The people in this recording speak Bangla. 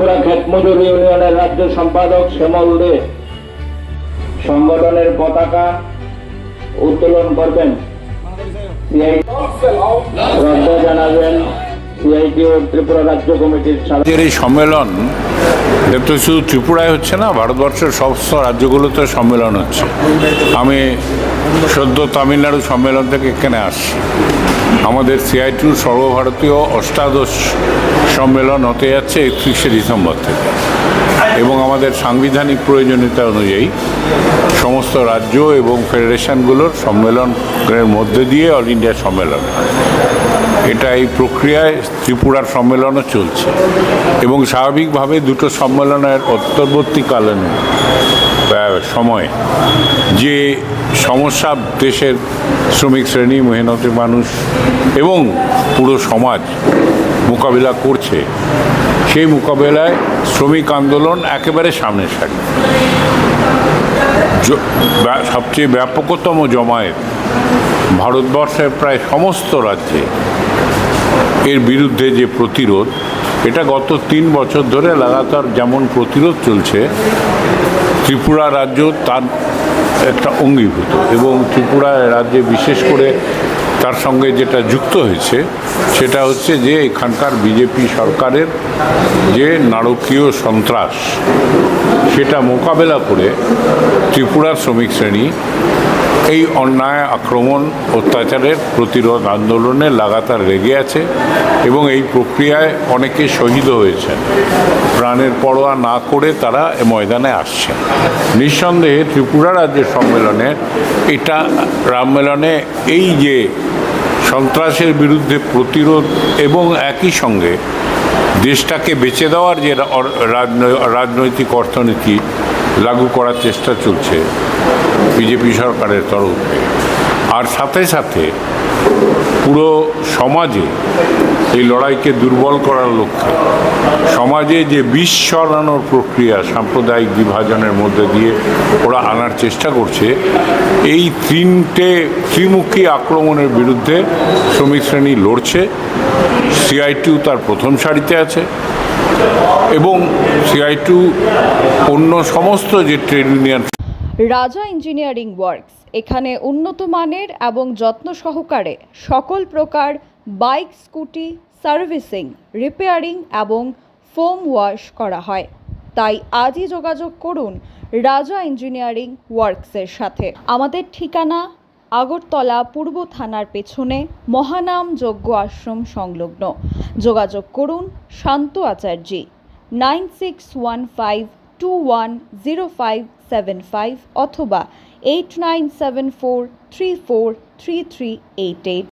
ত্রিপুরা খেতমজুর মজুর ইউনিয়নের রাজ্য সম্পাদক শ্যামল দে সংগঠনের পতাকা উত্তোলন করবেন। শ্রদ্ধা জানাবেন। এই সম্মেলন এটা শুধু ত্রিপুরায় হচ্ছে না, ভারতবর্ষের সমস্ত রাজ্যগুলোতে সম্মেলন হচ্ছে। আমি সদ্য তামিলনাড়ু সম্মেলন থেকে এখানে আসছি। আমাদের সিআইটির সর্বভারতীয় অষ্টাদশ সম্মেলন হতে যাচ্ছে একত্রিশে ডিসেম্বর থেকে। এবং আমাদের সাংবিধানিক প্রয়োজনীয়তা অনুযায়ী সমস্ত রাজ্য এবং ফেডারেশনগুলোর সম্মেলনের মধ্যে দিয়ে অল ইন্ডিয়া সম্মেলন। এটা এই প্রক্রিয়ায় ত্রিপুরার সম্মেলনও চলছে। এবং স্বাভাবিকভাবে দুটো সম্মেলনের অন্তর্বর্তীকালীন সময়ে যে সমস্যা দেশের শ্রমিক শ্রেণি, মেহনতি মানুষ এবং পুরো সমাজ মোকাবিলা করছে, সেই মোকাবেলায় শ্রমিক আন্দোলন একেবারে সামনে সারি। সবচেয়ে ব্যাপকতম জমায়েত ভারতবর্ষের প্রায় সমস্ত রাজ্যে এর বিরুদ্ধে যে প্রতিরোধ, এটা গত তিন বছর ধরে লাগাতার যেমন প্রতিরোধ চলছে, ত্রিপুরা রাজ্য তার একটা অঙ্গীভূত এবং ত্রিপুরা রাজ্যে বিশেষ করে তার সঙ্গে যেটা যুক্ত হয়েছে, সেটা হচ্ছে যে এখানকার বিজেপি সরকারের যে নারকীয় সন্ত্রাস, সেটা মোকাবেলা করে ত্রিপুরার শ্রমিক শ্রেণি এই অন্যায়, আক্রমণ, অত্যাচারের প্রতিরোধ আন্দোলনে লাগাতার লেগে আছে এবং এই প্রক্রিয়ায় অনেকে শহীদ হয়েছেন। প্রাণের পরোয়া না করে তারা ময়দানে আসছেন। নিঃসন্দেহে ত্রিপুরা রাজ্যের সম্মেলনে এটা সম্মেলনে এই যে সন্ত্রাসের বিরুদ্ধে প্রতিরোধ এবং একই সঙ্গে দেশটাকে বেঁচে দেওয়ার যে রাজনৈতিক অর্থনীতি লাগু করার চেষ্টা চলছে বিজেপি সরকারের তরফে আর সাথে সাথে পুরো সমাজে এই লড়াইকে দুর্বল করার লক্ষ্যে সমাজে যে বিষ সরানোর প্রক্রিয়া, সাম্প্রদায়িক বিভাজনের মধ্যে দিয়ে ওরা আনার চেষ্টা করছে, এই তিনটে ত্রিমুখী আক্রমণের বিরুদ্ধে শ্রমিক শ্রেণি লড়ছে। সিআইটিউ তার প্রথম সারিতে আছে। এবং সিআইটু অন্য সমস্ত যে trade union Raja engineering works এখানে উন্নত মানের এবং যত্ন সহকারে সকল প্রকার বাইক স্কুটি সার্ভিসিং রিপেয়ারিং এবং ফোম ওয়াশ করা হয়। তাই আজই যোগাযোগ করুন রাজা ইঞ্জিনিয়ারিং ওয়ার্কসের সাথে। আমাদের ঠিকানা আগরতলা পূর্ব থানার পেছনে মহানাম যজ্ঞ আশ্রম সংলগ্ন। যোগাযোগ করুন Shanta Acharyi, nine six one five two one zero five seven five অথবা eight nine seven four three four three three eight eight.